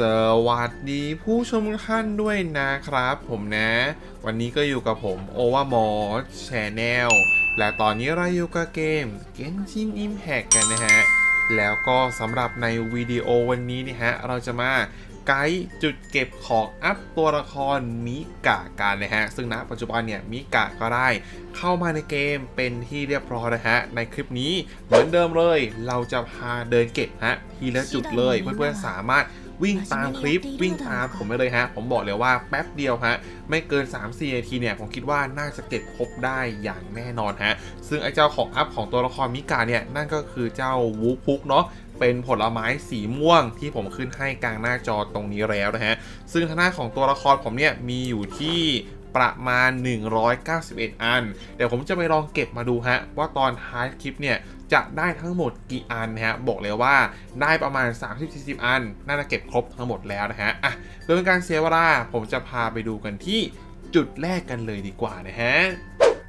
สวัสดีผู้ชมทุกท่านด้วยนะครับ ผมนะ วันนี้ก็อยู่กับผมโอวา m อ s ช n แนลและตอนนี้เราอยู่กับเกม Genshin Impact กันนะฮะ แล้วก็สำหรับในวิดีโอวันนี้นะฮะ เราจะมาไกด์จุดเก็บของอัพตัวละครมิกะกันนะฮะ ซึ่งณปัจจุบันเนี่ยมิกะก็ได้เข้ามาในเกมเป็นที่เรียบร้อยนะฮะ ในคลิปนี้เหมือนเดิมเลย เราจะพาเดินเก็บฮะทีละจุดเลยเพื่อนๆสามารถ วิ่งตามคลิปวิ่งตามผมไปเลยฮะ ผมบอกเลยว่าแป๊บเดียวฮะ ไม่เกิน 3-4นาทีเนี่ย ผมคิดว่าน่าจะเก็บครบได้อย่างแน่นอนฮะ ซึ่งไอ้เจ้าของอัพของตัวละครมิกาเนี่ย นั่นก็คือเจ้าวูพุกเนาะเป็นผลไม้สีม่วงที่ผมขึ้นให้กลางหน้าจอตรงนี้แล้วนะฮะ ซึ่งทางหน้าของตัวละครผมเนี่ยมีอยู่ที่ประมาณ 191 อัน เดี๋ยวผมจะไปลองเก็บมาดูฮะ ว่าตอนท้ายคลิปเนี่ย จะได้ทั้งหมดกี่อันนะฮะบอกเลยว่าได้ประมาณ 30-40 อัน น่าจะเก็บครบทั้งหมดแล้วนะฮะอะเพื่อเป็นการเสียเวลาผมจะพาไปดูกันที่จุดแรกกันเลยดีกว่านะฮะ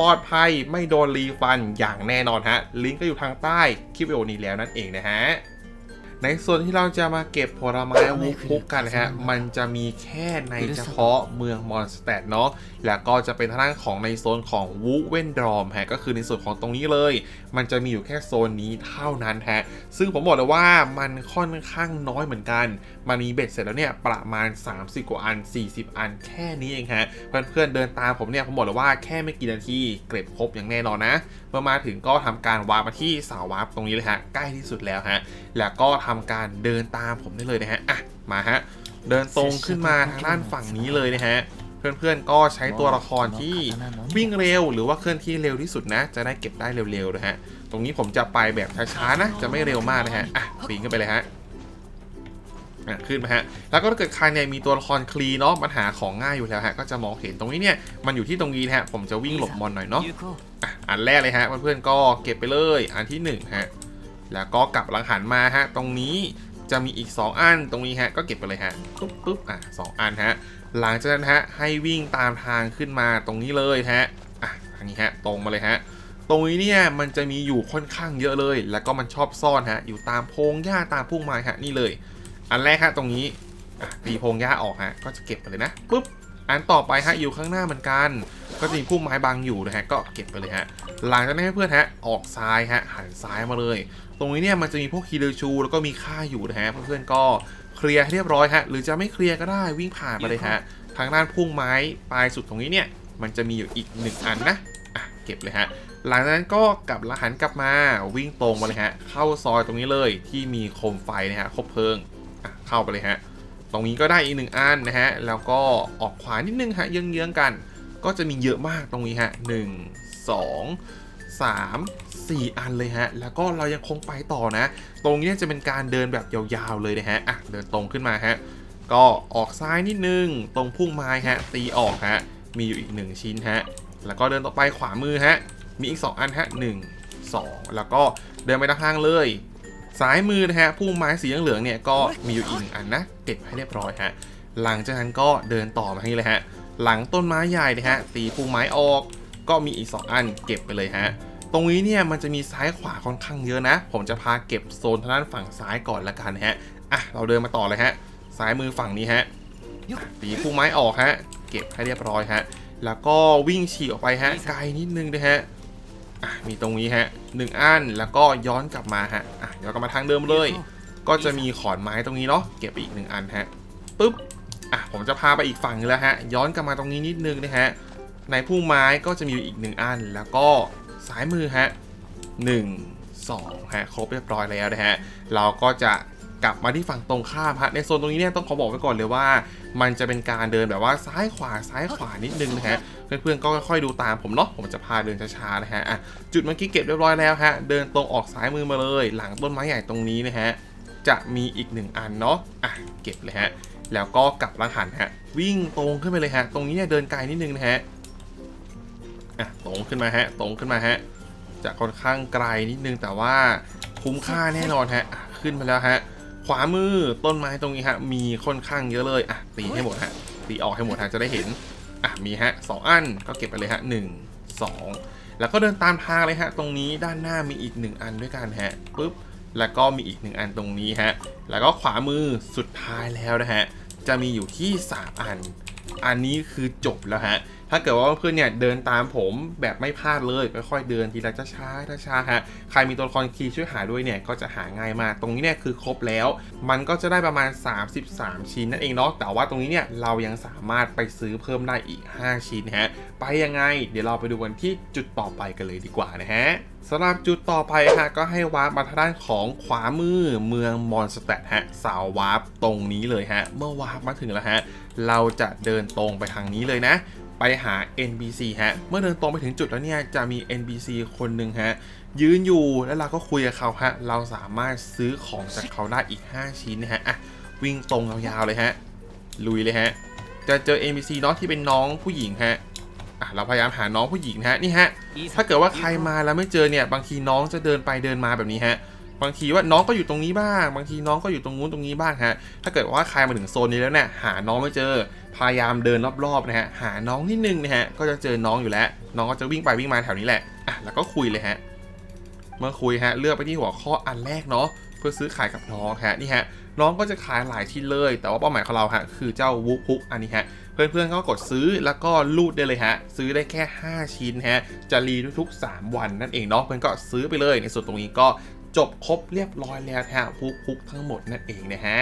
ปลอดภัยไม่โดนรีฟันอย่างแน่นอนฮะ ลิงก์ก็อยู่ทางใต้คลิปวิดีโอนี้แล้วนั่นเองนะฮะ ในส่วนที่เราจะมาเก็บผลไม้วูคุกกันนะฮะ มันจะมีแค่ในเฉพาะเมืองมอนสเตดเนาะ แล้วก็จะเป็นทางด้านของในโซนของวูเวนดรอมฮะ ก็คือในส่วนของตรงนี้เลย มันจะมีอยู่แค่โซนนี้เท่านั้นฮะ ซึ่งผมบอกเลยว่ามันค่อนข้างน้อยเหมือนกัน มันมีเบ็ดเสร็จแล้วเนี่ยประมาณ 30 กว่าอัน 40 อันแค่นี้เองฮะ เพื่อนๆเดินตามผมเนี่ยผมบอกเลยว่าแค่ไม่กี่นาทีเก็บครบอย่างแน่นอนนะ เมื่อมาถึงก็ทำการวาร์ปมาที่เสาวาร์ปตรงนี้เลยฮะ ใกล้ที่สุดแล้วฮะ แล้วก็ทำการเดินตามผมได้เลยนะฮะอะมาฮะเดินตรงขึ้นมาทางด้านฝั่งนี้เลยนะฮะเพื่อนๆ ก็ใช้ตัวละครที่วิ่งเร็วหรือว่าเคลื่อนที่เร็วที่สุดนะ จะได้เก็บได้เร็วๆนะฮะ ตรงนี้ผมจะไปแบบช้าๆนะ จะไม่เร็วมากนะฮะ อะปีนขึ้นไปเลยฮะอะขึ้นมาฮะ แล้วก็ถ้าเกิดใครเนี่ยมีตัวละครคลีเนาะมันหาของง่ายอยู่แล้วฮะ ก็จะมองเห็นตรงนี้เนี่ย มันอยู่ที่ตรงนี้นะฮะ ผมจะวิ่งหลบมอนหน่อยเนาะ อะ อันแรกเลยฮะ เพื่อนๆ ก็เก็บไปเลย อันที่1ฮะ แล้วก็กลับหลังหันมาฮะ ตรงนี้จะมีอีก 2 อันตรงนี้ฮะ ก็เก็บไปเลยฮะปุ๊บปุ๊บอะสองอันฮะ หลังจากนั้นฮะ ให้วิ่งตามทางขึ้นมาตรงนี้เลยฮะอะอันนี้ฮะ ตรงมาเลยฮะตรงนี้เนี่ยมันจะมีอยู่ค่อนข้างเยอะเลย แล้วก็มันชอบซ่อนฮะ อยู่ตามโพงหญ้าตามพุ่มไม้ฮะนี่เลย อันแรกฮะตรงนี้อะตีโพงหญ้าออกฮะ ก็จะเก็บไปเลยนะปุ๊บ อันต่อไปฮะอยู่ข้างหน้าเหมือนกัน ก็จะมีพุ่มไม้บังอยู่นะฮะก็เก็บไปเลยฮะหลังจากนั้นให้เพื่อนฮะออกซ้ายฮะหันซ้ายมาเลย ตรงนี้เนี่ยมันจะมีพวกคีเดชูแล้วก็มีค่าอยู่นะฮะเพื่อนๆก็เคลียร์ให้เรียบร้อยฮะหรือจะไม่เคลียร์ก็ได้วิ่งผ่านไปเลยฮะทางด้านพุ่มไม้ปลายสุดตรงนี้เนี่ยมันจะมีอยู่อีกหนึ่งอันนะอะเก็บเลยฮะหลังจากนั้นก็กลับละหันกลับมาวิ่งตรงมาเลยฮะเข้าซอยตรงนี้เลยที่มีโคมไฟนะฮะคบเพลิงอะเข้าไปเลยฮะ ตรงนี้ก็ได้อีกหนึ่งอันนะฮะ แล้วก็ออกขวานิดนึงฮะเยื้องๆกัน ก็จะมีเยอะมากตรงนี้ฮะหนึ่งสองสามสี่อันเลยฮะ แล้วก็เรายังคงไปต่อนะ ตรงนี้จะเป็นการเดินแบบยาวๆเลยนะฮะ อะ เดินตรงขึ้นมาฮะ ก็ออกซ้ายนิดนึง ตรงพุ่งไม้ฮะ ตีออกฮะ มีอยู่อีกหนึ่งชิ้นฮะ แล้วก็เดินต่อไปขวามือฮะ มีอีก 2 อันฮะหนึ่งสองแล้วก็เดินไปทางข้างเลย ซ้ายมือนะฮะพุ่มไม้สีเหลืองเนี่ยก็มีอยู่อีกอันนะเก็บให้เรียบร้อยฮะหลังจากนั้นก็เดินต่อมาที่เลยฮะหลังต้นไม้ใหญ่นะฮะตีพุ่มไม้ออก ก็มีอีก 2 อันเก็บไปเลยฮะตรงนี้เนี่ยมันจะมีซ้ายขวาค่อนข้างเยอะนะ ผมจะพาเก็บโซนทางด้านฝั่งซ้ายก่อนละกันฮะอะเราเดินมาต่อเลยฮะซ้ายมือฝั่งนี้ฮะอะตีพุ่มไม้ออกฮะเก็บให้เรียบร้อยฮะแล้วก็วิ่งฉีกออกไปฮะไกลนิดนึงนะฮะอะมีตรงนี้ฮะ หนึ่งอันแล้วก็ย้อนกลับมาฮะอะย้อนกลับมาทางเดิมเลย ก็จะมีขอนไม้ตรงนี้เนาะเก็บไปอีกหนึ่งอันฮะปึ๊บอะผมจะพาไปอีกฝั่งนึงแล้วฮะย้อนกลับมาตรงนี้นิดนึงนะฮะในพุ่มไม้ก็จะมีอีกหนึ่งอัน แล้วก็ซ้ายมือฮะหนึ่งสองฮะครบเรียบร้อยแล้วนะฮะเราก็จะ กลับมาที่ฝั่งตรงข้ามฮะในโซนตรงนี้เนี่ยต้องขอบอกไว้ก่อนเลยว่า มันจะเป็นการเดินแบบว่าซ้ายขวาซ้ายขวานิดนึงนะฮะเพื่อนๆก็ค่อยๆดูตามผมเนาะผมจะพาเดินช้าๆนะฮะอะจุดเมื่อกี้เก็บเรียบร้อยแล้วฮะเดินตรงออกซ้ายมือมาเลย หลังต้นไม้ใหญ่ตรงนี้นะฮะจะมีอีกหนึ่งอันเนาะอะเก็บเลยฮะแล้วก็กลับหลังหันฮะวิ่งตรงขึ้นไปเลยฮะตรงนี้เนี่ยเดินไกลนิดนึงนะฮะอะตรงขึ้นมาฮะตรงขึ้นมาฮะจะค่อนข้างไกลนิดนึงแต่ว่าคุ้มค่าแน่นอนฮะขึ้นมาแล้วฮะ วามือต้นไม้ตรงนี้ฮะมีค่อนข้างเยอะเลยอะตีให้หมดฮะตีออกให้หมดฮะจะได้เห็นอะมีฮะสองอันก็เก็บไปเลยฮะหนึ่งสองแล้วก็เดินตามทางเลยฮะ ตรงนี้ด้านหน้ามีอีกหนึ่งอันด้วยกันฮะปุ๊บแล้วก็มีอีกหนึ่งอันตรงนี้ฮะแล้วก็ขวามือสุดท้ายแล้วนะฮะจะมีอยู่ที่สามอัน อันนี้คือจบแล้วฮะ ถ้าเกิดว่าเพื่อนเนี่ยเดินตามผมแบบไม่พลาดเลยค่อยๆเดินทีละช้าๆช้าๆฮะ ใครมีตัวละครคีย์ช่วยหาด้วยเนี่ยก็จะหาง่ายมาก ตรงนี้เนี่ยคือครบแล้ว มันก็จะได้ประมาณ 33 ชิ้นนั่นเองเนาะ แต่ว่าตรงนี้เนี่ยเรายังสามารถไปซื้อเพิ่มได้อีก 5 ชิ้นฮะ ไปยังไง เดี๋ยวเราไปดูกันที่จุดต่อไปกันเลยดีกว่านะฮะสำหรับจุดต่อไปฮะก็ให้วาร์ปมาทางด้านของขวามือเมืองมอนสเตทฮะสาววาร์ปตรงนี้เลยฮะ เมื่อวาร์ปมาถึงแล้วฮะ เราจะเดินตรงไปทางนี้เลยนะ ไปหา NPC ฮะ เมื่อเดินตรงไปถึงจุดแล้วเนี่ยจะมี NPC คนหนึ่งฮะ ยืนอยู่แล้วเราก็คุยกับเขาฮะ เราสามารถซื้อของจากเขาได้อีก 5 ชิ้นนะฮะอะวิ่งตรงยาวๆเลยฮะลุยเลยฮะจะเจอ NPC เน้องที่เป็นน้องผู้หญิงฮะ อะเราพยายามหาน้องผู้หญิงนะฮะนี่ฮะถ้าเกิดว่าใครมาแล้วไม่เจอเนี่ย บางทีน้องจะเดินไปเดินมาแบบนี้ฮะบางทีว่าน้องก็อยู่ตรงนี้บ้าง บางทีน้องก็อยู่ตรงนู้นตรงนี้บ้างฮะ ถ้าเกิดว่าใครมาถึงโซนนี้แล้วเนี่ยหาน้องไม่เจอ พยายามเดินรอบๆนะฮะ หาน้องนิดนึงนะฮะ ก็จะเจอน้องอยู่แล้ว น้องก็จะวิ่งไปวิ่งมาแถวนี้แหละ อะ แล้วก็คุยเลยฮะ เมื่อคุยฮะ เลือกไปที่หัวข้ออันแรกเนาะ เพื่อซื้อขายกับน้องฮะนี่ฮะน้องก็จะขายหลายที่เลย แต่ว่าเป้าหมายของเราฮะคือเจ้าวูพุกอันนี้ฮะเพื่อนๆก็กดซื้อแล้วก็ลูดได้เลยฮะซื้อได้แค่ 5 ชิ้นฮะจะรีทุกๆ 3 วันนั่นเองเนาะเพื่อนก็ซื้อไปเลยในส่วนตรงนี้ก็จบครบเรียบร้อยแล้วฮะพุกพุกทั้งหมดนั่นเองนะฮะ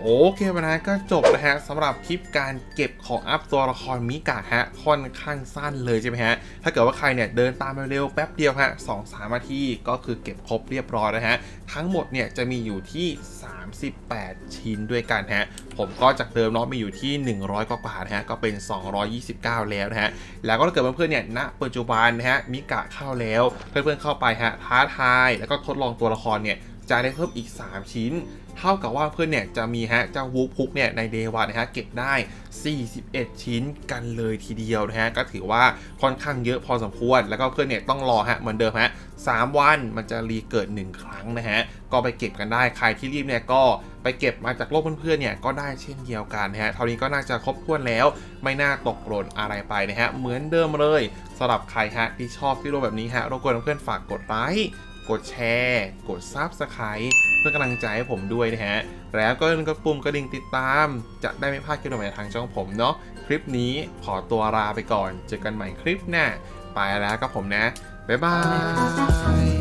โอเควันนี้ก็จบนะฮะสำหรับคลิปการเก็บของอัพตัวละครมิกะฮะค่อนข้างสั้นเลยใช่ไหมฮะ ถ้าเกิดว่าใครเนี่ยเดินตามเร็วแป๊บเดียวฮะสองสามนาทีก็คือเก็บครบเรียบร้อยนะฮะ ทั้งหมดเนี่ยจะมีอยู่ที่ 38 ชิ้นด้วยกันฮะ ผมก็จากเดิมเนาะมีอยู่ที่ 100 กว่าๆนะฮะ ก็เป็น 229 แล้วนะฮะ แล้วก็ถ้าเกิดเพื่อนๆเนี่ยณปัจจุบันนะฮะมิกะเข้าแล้วเพื่อนๆเข้าไปฮะท้าทายแล้วก็ทดลองตัวละครเนี่ย จะได้เพิ่มอีก 3 ชิ้น เท่ากับว่าเพื่อนเนี่ยจะมีฮะเจ้าวูฟพุกเนี่ยในเดวันนะฮะเก็บได้ 41 ชิ้นกันเลยทีเดียวนะฮะก็ถือว่าค่อนข้างเยอะพอสมควร แล้วก็เพื่อนเนี่ยต้องรอฮะเหมือนเดิมฮะ3วันมันจะรีเกิด 1 ครั้งนะฮะก็ไปเก็บกันได้ใครที่รีบเนี่ยก็ไปเก็บมาจากโลกเพื่อนๆเนี่ยก็ได้เช่นเดียวกันนะฮะเท่านี้ก็น่าจะครบถ้วนแล้ว ไม่น่าตกหล่นอะไรไปนะฮะเหมือนเดิมเลยสำหรับใครฮะที่ชอบที่โลแบบนี้ฮะรบกวนเพื่อนฝากกดไลค์ กดแชร์ กด Subscribe เพื่อกำลังใจให้ผมด้วยนะฮะ แล้วก็กดปุ่มกระดิ่งติดตาม จะได้ไม่พลาดคลิปใหม่ทางช่องผมเนาะคลิปนี้ขอตัวลาไปก่อน เจอกันใหม่คลิปหน้า ไปแล้วกับผมนะ บ๊ายบาย